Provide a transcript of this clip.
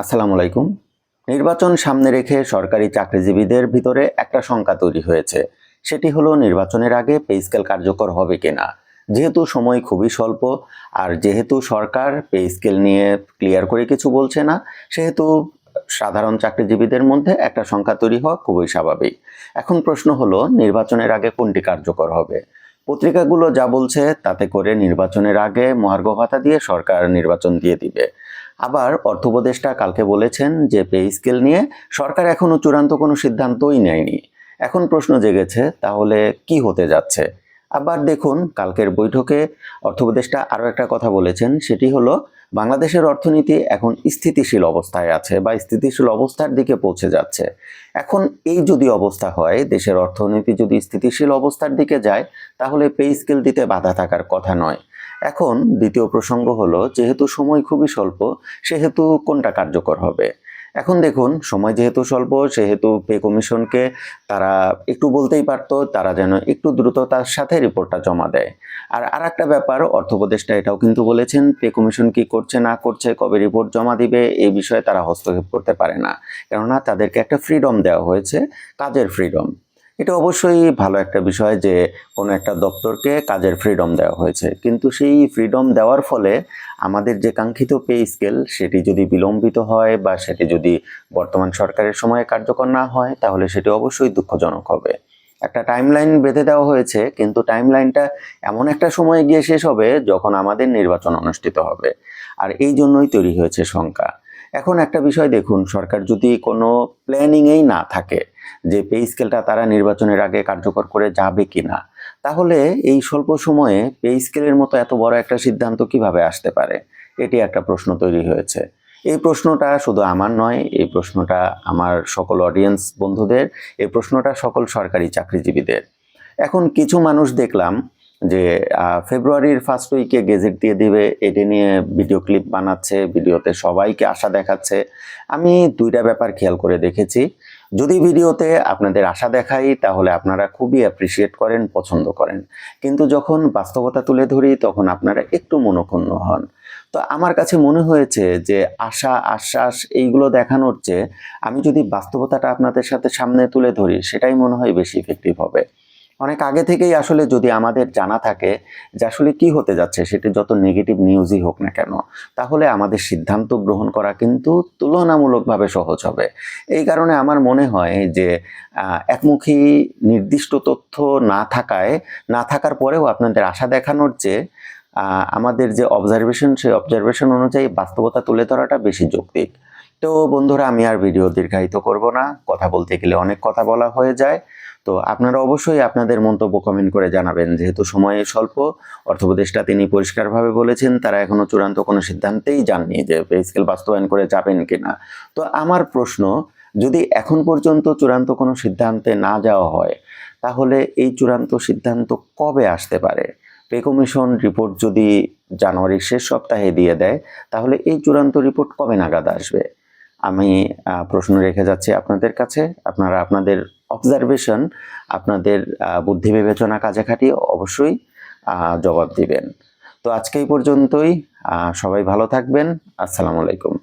আসসালামু আলাইকুম। নির্বাচন সামনে রেখে সরকারি চাকরিজীবীদের ভিতরে একটা শঙ্কা তৈরি হয়েছে। সেটি হলো, নির্বাচনের আগে পে স্কেল কার্যকর হবে কিনা? যেহেতু সময় খুবই স্বল্প, আর যেহেতু সরকার পে স্কেল নিয়ে ক্লিয়ার করে কিছু বলছে না, সেহেতু সাধারণ চাকরিজীবীদের মধ্যে একটা সংখ্যা তৈরি হওয়া খুবই স্বাভাবিক। এখন প্রশ্ন হলো, নির্বাচনের আগে কোনটি কার্যকর হবে? পত্রিকাগুলো যা বলছে, তাতে করে নির্বাচনের আগে মহার্ঘ ভাতা দিয়ে সরকার নির্বাচন দিয়ে দিবে। আবার অর্থ উপদেষ্টা কালকে বলেছেন যে পে স্কেল নিয়ে সরকার এখনও চূড়ান্ত কোনো সিদ্ধান্তই নেয়নি। এখন প্রশ্ন জেগেছে, তাহলে কি হতে যাচ্ছে? আবার দেখুন, কালকের বৈঠকে অর্থ উপদেষ্টা আরও একটা কথা বলেছেন, সেটি হলো, বাংলাদেশের অর্থনীতি এখন স্থিতিশীল অবস্থায় আছে বা স্থিতিশীল অবস্থার দিকে পৌঁছে যাচ্ছে। এখন এই যদি অবস্থা হয়, দেশের অর্থনীতি যদি স্থিতিশীল অবস্থার দিকে যায়, তাহলে পে স্কেল দিতে বাধা থাকার কথা নয়। এখন দ্বিতীয় প্রসঙ্গ হলো, যেহেতু সময় খুবই স্বল্প, সেহেতু কোনটা কার্যকর হবে? এখন দেখুন, সময় যেহেতু স্বল্প, সেহেতু পে কমিশনকে তারা একটু বলতেই পারতো, তারা যেন একটু দ্রুততার সাথে রিপোর্টটা জমা দেয়। আর আর একটা ব্যাপার অর্থ উপদেষ্টা এটাও কিন্তু বলেছেন পে কমিশন কি করছে, না করছে, কবে রিপোর্ট জমা দিবে, এই বিষয়ে তারা হস্তক্ষেপ করতে পারে না। কেননা তাদেরকে একটা ফ্রিডম দেওয়া হয়েছে, কাজের ফ্রিডম এটা অবশ্যই ভালো একটা বিষয় যে কোনো একটা দপ্তরকে কাজের ফ্রিডম দেওয়া হয়েছে। কিন্তু সেই ফ্রিডম দেওয়ার ফলে আমাদের যে কাঙ্ক্ষিত পে স্কেল সেটি যদি বিলম্বিত হয় বা সেটি যদি বর্তমান সরকারের সময়ে কার্যকর না হয়, তাহলে সেটি অবশ্যই দুঃখজনক হবে। একটা টাইমলাইন বেঁধে দেওয়া হয়েছে, কিন্তু টাইমলাইনটা এমন একটা সময়ে গিয়ে শেষ হবে যখন আমাদের নির্বাচন অনুষ্ঠিত হবে। আর এই জন্যই তৈরি হয়েছে শঙ্কা। এখন একটা বিষয় দেখুন, সরকার যদি কোনো প্ল্যানিংয়েই না থাকে যে পে স্কেলটা তারা নির্বাচনের আগে কার্যকর করে যাবে কি না তাহলে এই স্বল্প সময়ে পে স্কেলের মতো এত বড় একটা সিদ্ধান্ত কীভাবে আসতে পারে? এটি একটা প্রশ্ন তৈরি হয়েছে। এই প্রশ্নটা শুধু আমার নয়, এই প্রশ্নটা আমার সকল অডিয়েন্স বন্ধুদের, এই প্রশ্নটা সকল সরকারি চাকরিজীবীদের। এখন কিছু মানুষ দেখলাম যে ফেব্রুয়ারির ফার্স্ট উইকে গেজেট দিয়ে দিবে, এটি নিয়ে ভিডিও ক্লিপ বানাচ্ছে ভিডিওতে সবাইকে আশা দেখাচ্ছে। আমি দুইটা ব্যাপার খেয়াল করে দেখেছি। যদি ভিডিওতে আপনাদের আশা দেখাই, তাহলে আপনারা খুবই অ্যাপ্রিসিয়েট করেন, পছন্দ করেন। কিন্তু যখন বাস্তবতা তুলে ধরি, তখন আপনারা একটু মনক্ষুণ্ণ হন। তো আমার কাছে মনে হয়েছে যে, আশা, আশ্বাস এইগুলো দেখানোর চেয়ে, আমি যদি বাস্তবতাটা আপনাদের সাথে সামনে তুলে ধরি, সেটাই মনে হয় বেশি ইফেক্টিভ হবে। অনেক আগে থেকেই আসলে যদি আমাদের জানা থাকে যে আসলে কি হতে যাচ্ছে, সেটি যত নেগেটিভ নিউজই হোক না কেন, তাহলে আমাদের সিদ্ধান্ত গ্রহণ করা কিন্তু তুলনামূলকভাবে সহজ হবে। এই কারণে আমার মনে হয় যে একমুখী নির্দিষ্ট তথ্য না থাকায়, না থাকার পরেও আপনাদের আশা দেখানোর চেয়ে আমাদের যে অবজারভেশন সেই অবজারভেশন অনুযায়ী বাস্তবতা তুলে ধরাটা বেশি যৌক্তিক। তো বন্ধুরা, আমি আর ভিডিও দীর্ঘায়িত করব না। কথা বলতে গেলে অনেক কথা বলা হয়ে যায়। তো আপনারা অবশ্যই আপনাদের মন্তব্য কমেন্ট করে জানাবেন। যেহেতু সময় স্বল্প, অর্থপ্রদেশটা তিনি পরিষ্কারভাবে বলেছেন, তারা এখনও চূড়ান্ত কোনো সিদ্ধান্তেই যাননি যে পে স্কেল বাস্তবায়ন করে যাবেন কিনা। তো আমার প্রশ্ন, যদি এখন পর্যন্ত চূড়ান্ত কোনো সিদ্ধান্তে না যাওয়া হয়, তাহলে এই চূড়ান্ত সিদ্ধান্ত কবে আসতে পারে? পে কমিশন রিপোর্ট যদি জানুয়ারির শেষ সপ্তাহে দিয়ে দেয়, তাহলে এই চূড়ান্ত রিপোর্ট কবে নাগাদ আসবে? আমি প্রশ্ন রেখে যাচ্ছি আপনাদের কাছে। আপনারা আপনাদের অবজারভেশন আপনাদের বুদ্ধি বিবেচনা কাজে খাটিয়ে অবশ্যই জবাব দিবেন। তো আজকে এই পর্যন্তই সবাই ভালো থাকবেন, আসসালামু আলাইকুম।